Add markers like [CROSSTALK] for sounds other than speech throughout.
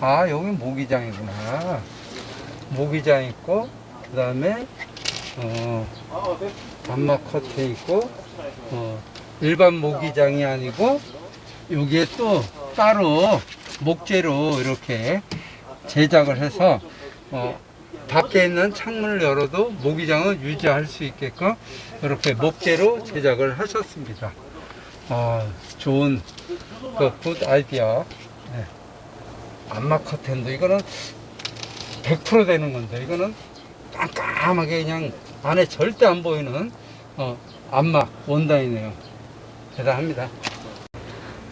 아, 여기 모기장이구나. 모기장 있고, 그 다음에, 어, 암막 커튼 있고, 어, 일반 모기장이 아니고, 여기에 또 따로 목재로 이렇게 제작을 해서, 어, 밖에 있는 창문을 열어도 모기장을 유지할 수 있게끔 이렇게 목재로 제작을 하셨습니다. 아, 좋은 그굿 아이디어. 네. 암막 커튼도 이거는 100% 되는 건데 이거는 깜깜하게 그냥 안에 절대 안 보이는 어, 암막 원단이네요. 대단합니다.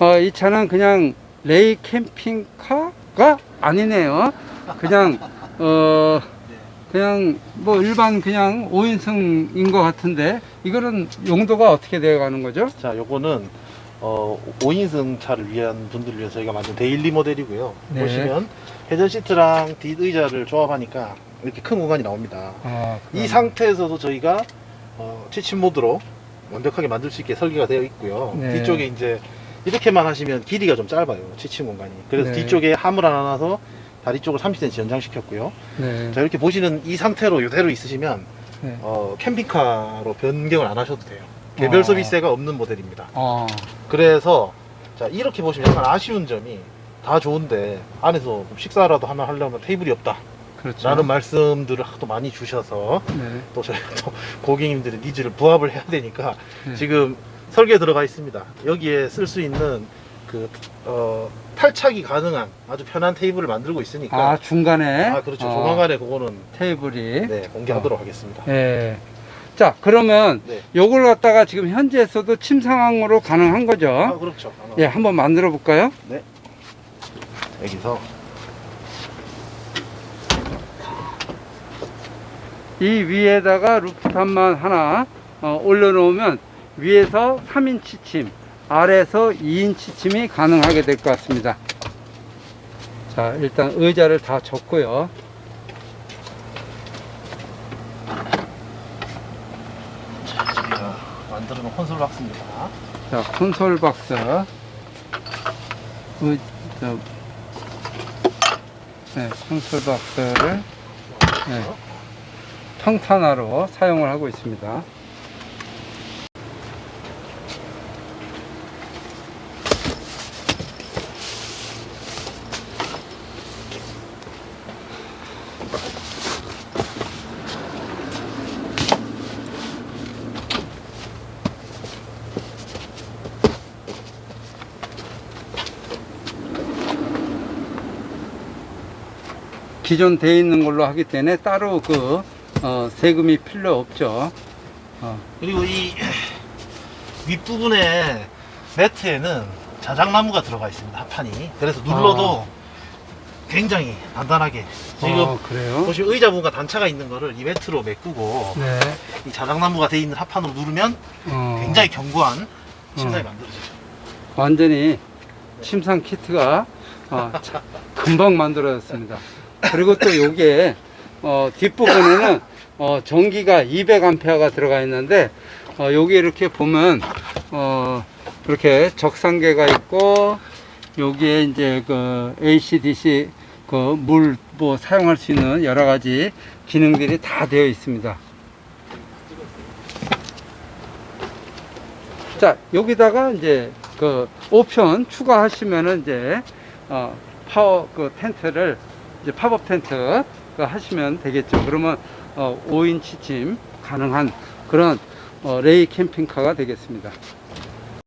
어, 이 차는 그냥 레이 캠핑카가 아니네요. 그냥 어 그냥 뭐 일반 그냥 5인승인 것 같은데 이거는 용도가 어떻게 되어 가는 거죠? 자, 요거는 어, 5인승 차를 위한 분들을 위해서 저희가 만든 데일리 모델이고요. 네. 보시면 헤드 시트랑 뒷 의자를 조합하니까 이렇게 큰 공간이 나옵니다. 아, 이 상태에서도 저희가 어, 취침 모드로 완벽하게 만들 수 있게 설계가 되어 있고요. 네. 뒤쪽에 이제 이렇게만 하시면 길이가 좀 짧아요. 취침 공간이. 그래서 네. 뒤쪽에 함을 하나 놔서 다리 쪽을 30cm 연장시켰고요. 네. 자, 이렇게 보시는 이 상태로 이대로 있으시면 네. 어, 캠핑카로 변경을 안 하셔도 돼요. 개별 어. 서비스가 없는 모델입니다. 아, 그래서 자 이렇게 보시면 약간 아쉬운 점이 다 좋은데 안에서 좀 식사라도 하나 하려면 테이블이 없다 그렇죠. 라는 말씀들을 하도 많이 주셔서 네. 또 저희가 또 고객님들의 니즈를 부합을 해야 되니까 네. 지금 설계에 들어가 있습니다 여기에 쓸 수 있는 그 어, 탈착이 가능한 아주 편한 테이블을 만들고 있으니까 아, 중간에. 아, 그렇죠 어, 조만간에 그거는 테이블이. 네 공개하도록 하겠습니다 예. 자, 그러면 네. 요걸 갖다가 지금 현지에서도 침상으로 가능한 아 거죠? 그렇죠 예, 한번 만들어 볼까요? 여기서 이 위에다가 루프탑만 하나 어, 올려놓으면 위에서 3인치 침, 아래에서 2인치 침이 가능하게 될 것 같습니다. 자, 일단 의자를 다. 자 저희가 만들어 놓은 콘솔 박스입니다 자, 콘솔 박스. 의, 저, 네, 콘솔 박스를 네, 평탄화로 사용을 하고 있습니다. 기존 돼 있는 걸로 하기 때문에 따로 그 어, 세금이 필요 없죠. 어, 그리고 이 윗부분에 매트에는 자작나무가 들어가 있습니다 합판이 그래서 눌러도 굉장히 단단하게 지금 어, 그래요? 보시면 의자 부분과 단차가 있는 거를 이 매트로 메꾸고 네. 이 자작나무가 되어 있는 합판으로 누르면 어, 굉장히 견고한 침상이 어. 만들어지죠 완전히 침상 키트가 어, 참 [LAUGHS] 금방 만들어졌습니다. 그리고 또 요게 어, 뒷부분에는 어, 전기가 200A가 들어가 있는데 어, 여기 이렇게 보면 어, 이렇게 적상계가 있고 여기에 이제 그 AC/DC 그 물 뭐 사용할 수 있는 여러 가지 기능들이 다 되어 있습니다. 자 여기다가 이제 그 옵션 추가하시면은 이제 어 파워 그 텐트를 이제 팝업 텐트 그 하시면 되겠죠. 그러면 어 5인치 짐 가능한 그런 어 레이 캠핑카가 되겠습니다.